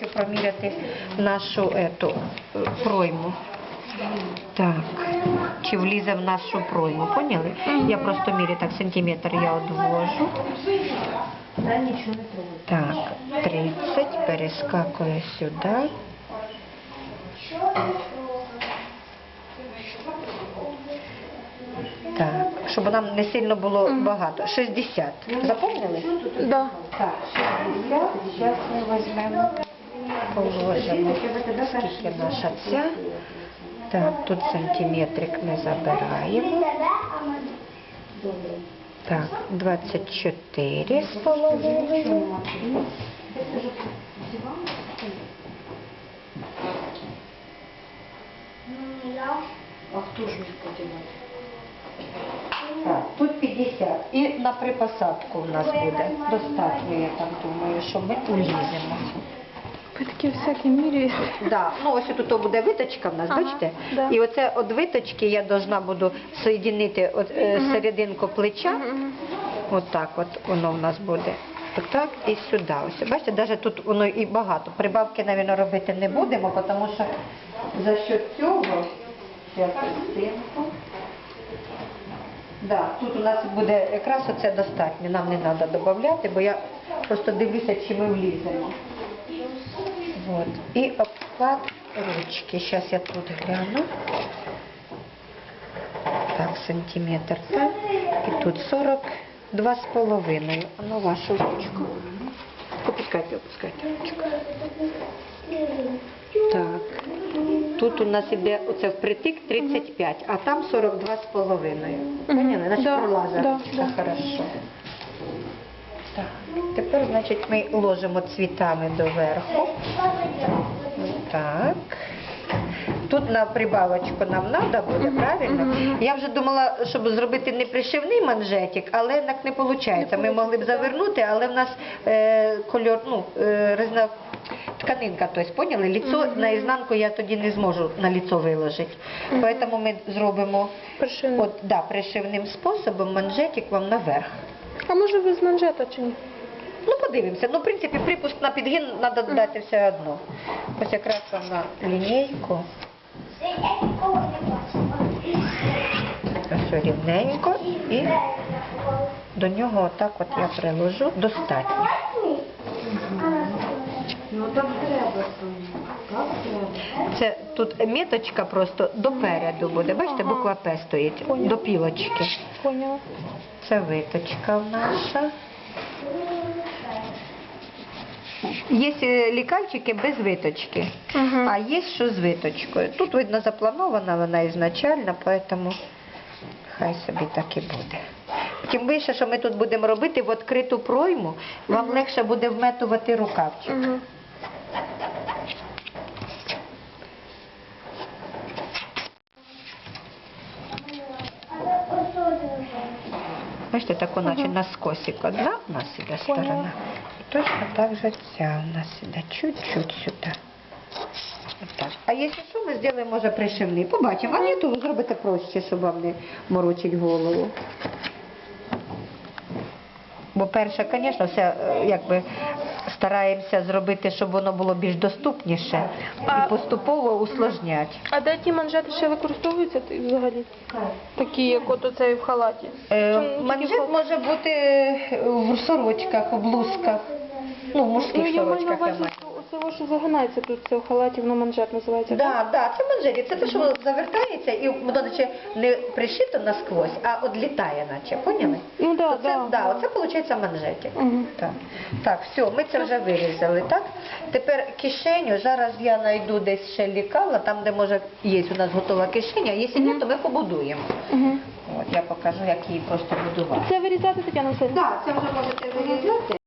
Хочу проміряти нашу ету, е, пройму. Так, чи влізе в нашу пройму, поняли? Я просто мірю так, сантиметр я одвожу. Так, 30, перескакує сюди. Так, щоб нам не сильно було багато. 60. Запомнили? Да. Так, 60. Зараз ми візьмемо, положимо, скільки наша ця. Так, тут сантиметрик ми забираємо. Так, 24 з половиною. А хто ж міг? Так, тут 50. І на припосадку в нас буде. Достатньо, я так думаю, що ми уліземо. Ви такі всякі міряєте. Да, ну ось тут буде виточка в нас, Ага, бачите? да. І оце від виточки я должна буду соєдинити от, е, серединку плеча. От так от воно в нас буде. Отак і сюди. Ось. Бачите, навіть тут воно і багато. Прибавки, мабуть, робити не будемо, тому що за що цього я частинку. Да, тут у нас буде якраз оце достатньо, нам не треба додати, бо я просто дивлюся, чи ми вліземо. Вот. І обхват ручки. Зараз я тут гляну. Так, сантиметр так. І тут 42 з половиною. А ну вашу ручку. Опускайте, опускайте ручку. Так. Тут у нас іде оце впритик 35, а там 42 з половиною. Поняли? Значить пролазить да, хорошо. Значить, ми ложимо цвітами доверху. Так. Тут на прибавочку нам треба буде, правильно? Я вже думала, щоб зробити не пришивний манжетик, але так не виходить. Ми могли б завернути, але в нас е, кольор, ну, е, резна тканинка, тобто, поняли? Ліцо наізнанку я тоді не зможу на ліцо виложити. Тому ми зробимо Пришивний. от, да, пришивним способом манжетик вам наверх. А може ви з манжета чи ні? Ну, подивимося. Ну, в принципі, припуск на підгін треба додати все одно. Ось якраз вам на лінійку. Ось рівненько і до нього отак от я приложу достатньо. Ну. Це тут міточка просто допереду буде. Бачите, буква П стоїть, до пілочки. Це виточка наша. Є е, лікальчики без виточки, а є що з виточкою. Тут, видно, запланована вона ізначально, тому хай собі так і буде. Тим більше, що ми тут будемо робити в відкриту пройму, вам легше буде вметувати рукавчик. Угу. Бачите, тако, наче наскосик одна у нас іде сторона. І точно так же ця у нас іде чуть-чуть сюди. Отак. А якщо що, ми зробимо, може, пришивний. Побачимо. А ні, то ви зробите проще, щоб вам не морочить голову. Бо перше, звісно, все е, якби стараємося зробити, щоб воно було більш доступніше А- і поступово усложнять. А де ті манжети ще використовуються ти- взагалі? Такі, як от оцей в халаті? Е, тільки Манжет в- може бути е, в сорочках, в блузках, ну, в Ну, мужських я маю на сорочках. я увазі, маю. що оце що загинається тут, це в халаті, воно манжет називається. так? Да, да, це манжеті. Це те, що воно завертається і воно наче не пришито насквозь, а одлітає, наче. Поняли? Ну да, Оце, да. да, оце виходить манжеті. Мгм. Так. так, все, ми це вже вирізали, так? Тепер кишеню, зараз я знайду десь ще лікала, там, де може є у нас готова кишеня, якщо ні, то ми побудуємо. Мгм. От, я покажу, як її просто будувати. Це вирізати Тетяна Васильівна? Так, це вже можете вирізати.